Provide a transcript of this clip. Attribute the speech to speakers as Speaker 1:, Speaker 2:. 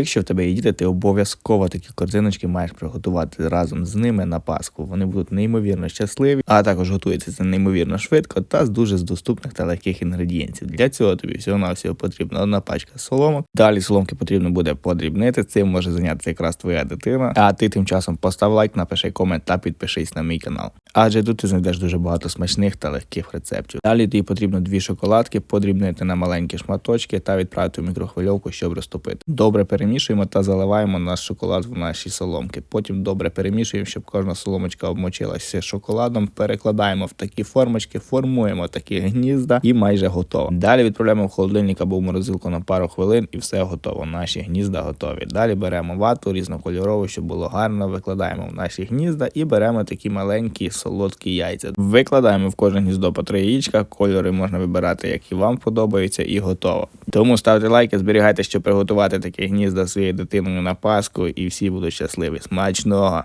Speaker 1: Якщо в тебе є діти, ти обов'язково такі корзиночки маєш приготувати разом з ними на Пасху. Вони будуть неймовірно щасливі, а також готується це неймовірно швидко та з дуже з доступних та легких інгредієнтів. Для цього тобі всього на всього потрібна одна пачка соломок. Далі соломки потрібно буде подрібнити. Цим може зайнятися якраз твоя дитина. А ти тим часом постав лайк, напиши комент та підпишись на мій канал. Адже тут ти знайдеш дуже багато смачних та легких рецептів. Далі тобі потрібно дві шоколадки, подрібнити на маленькі шматочки та відправити в мікрохвильовку, щоб розтопити. Добре перемішуємо та заливаємо наш шоколад в наші соломки. Потім добре перемішуємо, щоб кожна соломочка обмочилася шоколадом. Перекладаємо в такі формочки, формуємо такі гнізда і майже готово. Далі відправляємо в холодильник або в морозилку на пару хвилин, і все готово. Наші гнізда готові. Далі беремо вату різнокольорову, щоб було гарно. Викладаємо в наші гнізда і беремо такі маленькі солодкі яйця. Викладаємо в кожне гніздо по три яєчка. Кольори можна вибирати, які вам подобаються, і готово. Тому ставте лайки, зберігайте, щоб приготувати такі гнізда своєю дитиною на Пасху, і всі будуть щасливі. Смачного!